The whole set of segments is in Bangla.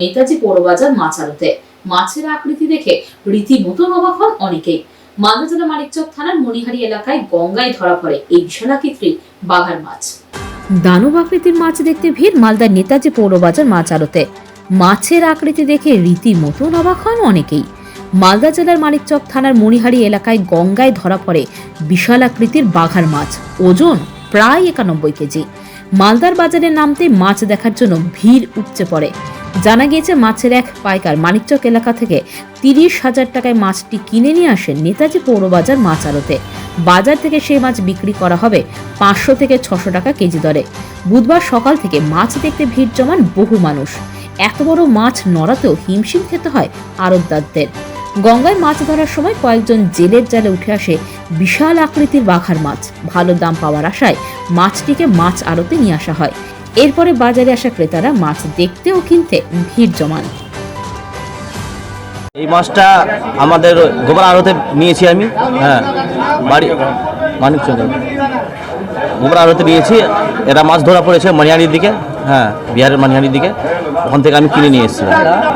নেতাজি পৌরবাজার মাছ আড়তে মাছের আকৃতি দেখে রীতিমতো অবাক হন অনেকেই। মালদা জেলা মানিকচক থানার মণিহারি এলাকায় গঙ্গায় ধরা পড়ে এই বিশালাকৃতির বাঘার মাছ। দানব আকৃতির মাছ দেখতে ভিড় মালদার নেতাজি পৌরবাজার মাছ আড়তে মাছের আকৃতি দেখে রীতিমতো অবাক হন অনেকেই। মালদা জেলার মানিকচক থানার মণিহারি এলাকায় গঙ্গায় ধরা পড়ে বিশাল আকৃতির বাঘার মাছ। ওজন প্রায় একানব্বই কেজি। মালদার বাজারে নামতে মাছ দেখার জন্য ভিড় উপচে পড়ে। জানা গিয়েছে, মাছের এক পাইকার মানিকচক এলাকা থেকে তিরিশ হাজার টাকায় মাছটি কিনে নিয়ে আসেন নেতাজি পৌরবাজার মাছ আড়তে। বাজার থেকে সেই মাছ বিক্রি করা হবে পাঁচশো থেকে ছশো টাকা কেজি দরে। বুধবার সকাল থেকে মাছ দেখতে ভিড় জমান বহু মানুষ। এত বড় মাছ নড়াতেও হিমশিম খেতে হয় আড়তদারদের। গঙ্গায় মাছ ধরার সময় কয়েকজন জেলের জালে উঠে আসে বিশাল আকৃতির বাঘার মাছ। ভালো দাম পাওয়ার আশায় মাছটিকে মাছ আড়তে নিয়ে আসা হয়। এরপরে বাজারে আসা ক্রেতারা মাছ দেখতে ও কিনতে ভিড় জমান। এই মাছটা আমাদের গোবর আড়তে নিয়েছি আমি হ্যাঁ বাড়ি মানিক চন্দ্র। গোবর আড়তে নিয়েছি এরা মাছ ধরা পড়েছে মনিহারির দিকে হ্যাঁ বিহারের মনিহারির দিকে। ওখান থেকে আমি কিনে নিয়ে এসেছি।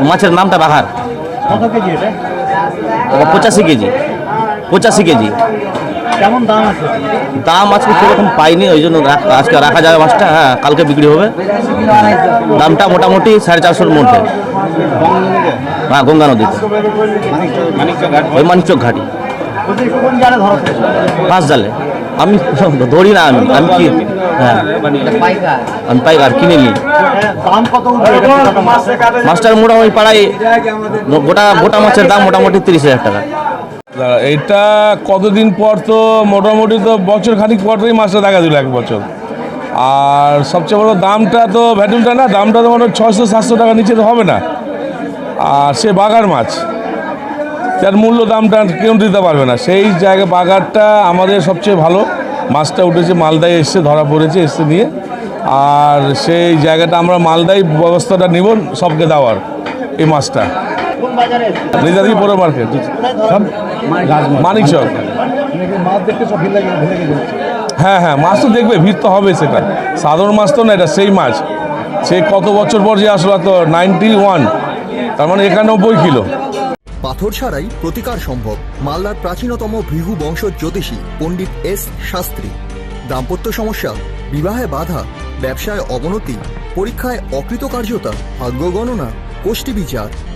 মাছের নামটা বাহার কত কেজি এটা? ওটা পঁচাশি কেজি পঁচাশি কেজি। কেমন দাম আছে? দাম আজকে সেরকম পাইনি, ওই জন্য আজকে রাখা যাবে মাছটা হ্যাঁ কালকে বিক্রি হবে। দামটা মোটামুটি সাড়ে চারশোর মধ্যে। হ্যাঁ গঙ্গা নদীতে। ওই মানিকচক ঘাটি পাঁচ জালে। আমি ধরি না আমি আমি কি হ্যাঁ। আমি পাইকার, কিনে নিই। মাছটার মোটামুটি পাড়ায় গোটা গোটা মাছের দাম মোটামুটি তিরিশ হাজার টাকা। এটা কতদিন পর তো মোটামুটি তো বছর খানিক পর থেকেই মাছটা দেখা দিল এক বছর। আর সবচেয়ে বড় দামটা তো ভ্যাটুমটা না, দামটা তো মনে ছশো সাতশো টাকা নিচে তো হবে না। আর সে বাগার মাছ তার মূল্য দামটা কেউ দিতে পারবে না। সেই জায়গা বাগারটা আমাদের সবচেয়ে ভালো। মাছটা উঠেছে মালদায় এসছে ধরা পড়েছে এসছে নিয়ে। আর সেই জায়গাটা আমরা মালদায় ব্যবস্থাটা নিব, সবকে দেওয়ার এই মাছটা। নেতাজি বড় মার্কেট মানিক চক সব হ্যাঁ হ্যাঁ মাছ তো দেখবে ভিড় তো হবে সেটা। সাধারণ মাছ তো না এটা সেই মাছ। সে কত বছর পর যে আসলো তো নাইনটি ওয়ান তার মানে একানব্বই কিলো। পাথর ছাড়াই প্রতিকার সম্ভব। মালদার প্রাচীনতম ভৃহু বংশ জ্যোতিষী পণ্ডিত এস শাস্ত্রী। দাম্পত্য সমস্যা বিবাহে বাধা ব্যবসায় অবনতি পরীক্ষায় অকৃতকার্যতা ভাগ্য গণনা গোষ্ঠী বিচার।